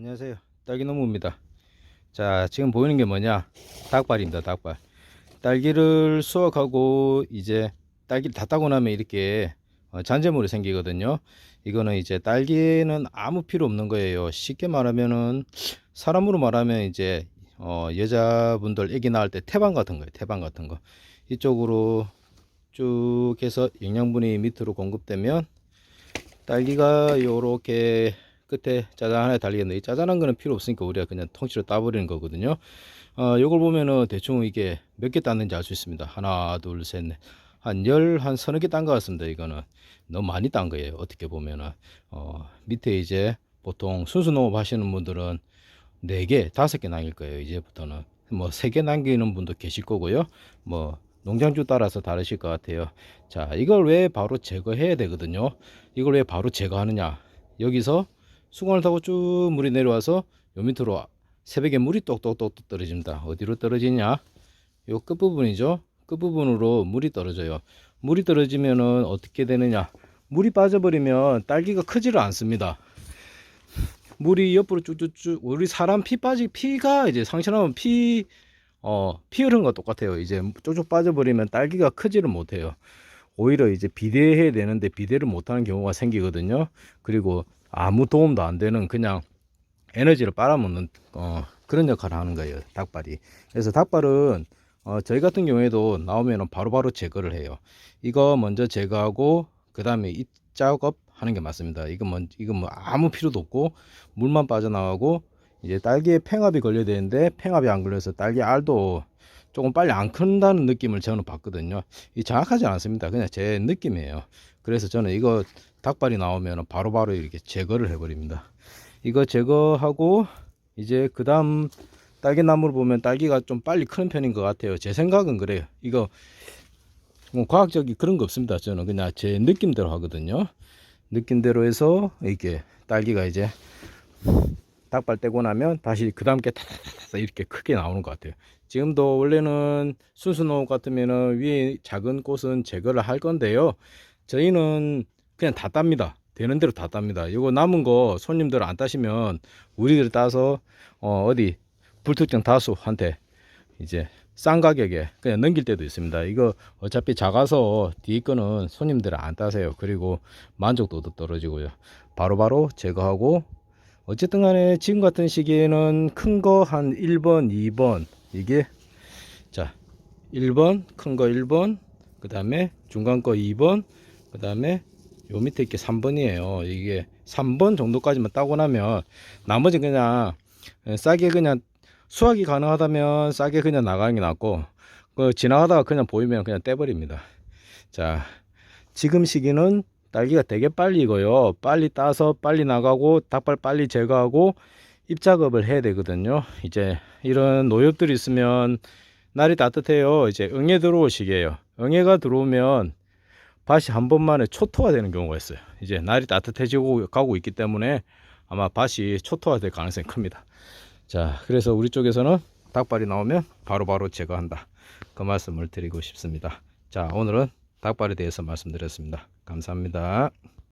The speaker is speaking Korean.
안녕하세요. 딸기나무입니다. 자, 지금 보이는 게 뭐냐? 닭발입니다, 닭발. 딸기를 수확하고 이제 딸기를 다 따고 나면 이렇게 어, 잔재물이 생기거든요. 이거는 이제 딸기는 아무 필요 없는 거예요. 쉽게 말하면은 사람으로 말하면 이제 어, 여자분들 아기 낳을 때 태반 같은 거예요. 태반 같은 거. 이쪽으로 쭉 해서 영양분이 밑으로 공급되면 딸기가 요렇게 끝에 짜잔 하나 달리겠네. 이 짜잔한 거는 필요 없으니까 우리가 그냥 통째로 따버리는 거거든요. 어, 요걸 보면은 대충 이게 몇 개 땄는지 알 수 있습니다. 하나, 둘, 셋, 넷. 한 열, 한 서너 개 딴 것 같습니다. 이거는. 너무 많이 딴 거예요. 어떻게 보면은. 어, 밑에 이제 보통 순수 농업 하시는 분들은 네 개, 다섯 개 남길 거예요. 이제부터는. 뭐 세 개 남기는 분도 계실 거고요. 뭐 농장주 따라서 다르실 것 같아요. 자, 이걸 왜 바로 제거해야 되거든요. 이걸 왜 바로 제거하느냐. 여기서 수건을 타고 쭉 물이 내려와서 요 밑으로 새벽에 물이 똑똑똑 떨어집니다. 어디로 떨어지냐? 요 끝부분이죠. 끝부분으로 물이 떨어져요. 물이 떨어지면은 어떻게 되느냐? 물이 빠져버리면 딸기가 크지를 않습니다. 물이 옆으로 쭉쭉쭉 우리 사람 피 빠지 피가 이제 상처나면 피 어, 피 흐르는 거 똑같아요. 이제 쭉쭉 빠져버리면 딸기가 크지를 못해요. 오히려 이제 비대해야 되는데 비대를 못하는 경우가 생기거든요. 그리고 아무 도움도 안 되는 그냥 에너지를 빨아먹는 어, 그런 역할을 하는 거예요. 닭발이. 그래서 닭발은 어, 저희 같은 경우에도 나오면 바로바로 제거를 해요. 이거 먼저 제거하고 그 다음에 이 작업 하는 게 맞습니다. 이건 뭐, 이건 뭐 아무 필요도 없고 물만 빠져나가고 이제 딸기에 팽압이 걸려야 되는데 팽압이 안 걸려서 딸기 알도 조금 빨리 안 큰다는 느낌을 저는 받거든요. 이 정확하지 않습니다. 그냥 제 느낌이에요. 그래서 저는 이거 닭발이 나오면 바로바로 이렇게 제거를 해버립니다. 이거 제거하고 이제 그 다음 딸기나무를 보면 딸기가 좀 빨리 크는 편인 것 같아요. 제 생각은 그래요. 이거 뭐 과학적인 그런 거 없습니다. 저는 그냥 제 느낌대로 하거든요. 느낌대로 해서 이게 딸기가 이제 닭발 떼고 나면 다시 그 다음 게 이렇게 크게 나오는 것 같아요. 지금도 원래는 순수 농업 같으면은 위에 작은 꽃은 제거를 할 건데요. 저희는 그냥 다 땁니다. 되는 대로 다 땁니다. 이거 남은 거 손님들 안 따시면 우리들 따서 어 어디 불특정 다수한테 이제 싼 가격에 그냥 넘길 때도 있습니다. 이거 어차피 작아서 뒤에 거는 손님들 안 따세요. 그리고 만족도도 떨어지고요. 바로바로 제거하고 어쨌든 간에 지금 같은 시기에는 큰 거 한 1번, 2번 이게 자 1번 큰 거 1번 그 다음에 중간 거 2번 그 다음에 요 밑에 이게 3번이에요. 이게 3번 정도까지만 따고 나면 나머지 그냥 싸게 그냥 수확이 가능하다면 싸게 그냥 나가는 게 낫고 그 지나가다가 그냥 보이면 그냥 떼버립니다. 자 지금 시기는 딸기가 되게 빨리 익어요. 빨리 따서 빨리 나가고 닭발 빨리 제거하고 입 작업을 해야 되거든요. 이제 이런 노엽들이 있으면 날이 따뜻해요. 이제 응애 들어올 시기에요. 응애가 들어오면 밭이 한 번만에 초토화 되는 경우가 있어요. 이제 날이 따뜻해지고 가고 있기 때문에 아마 밭이 초토화 될 가능성이 큽니다. 자 그래서 우리 쪽에서는 닭발이 나오면 바로바로 제거한다. 그 말씀을 드리고 싶습니다. 자 오늘은 닭발에 대해서 말씀드렸습니다 감사합니다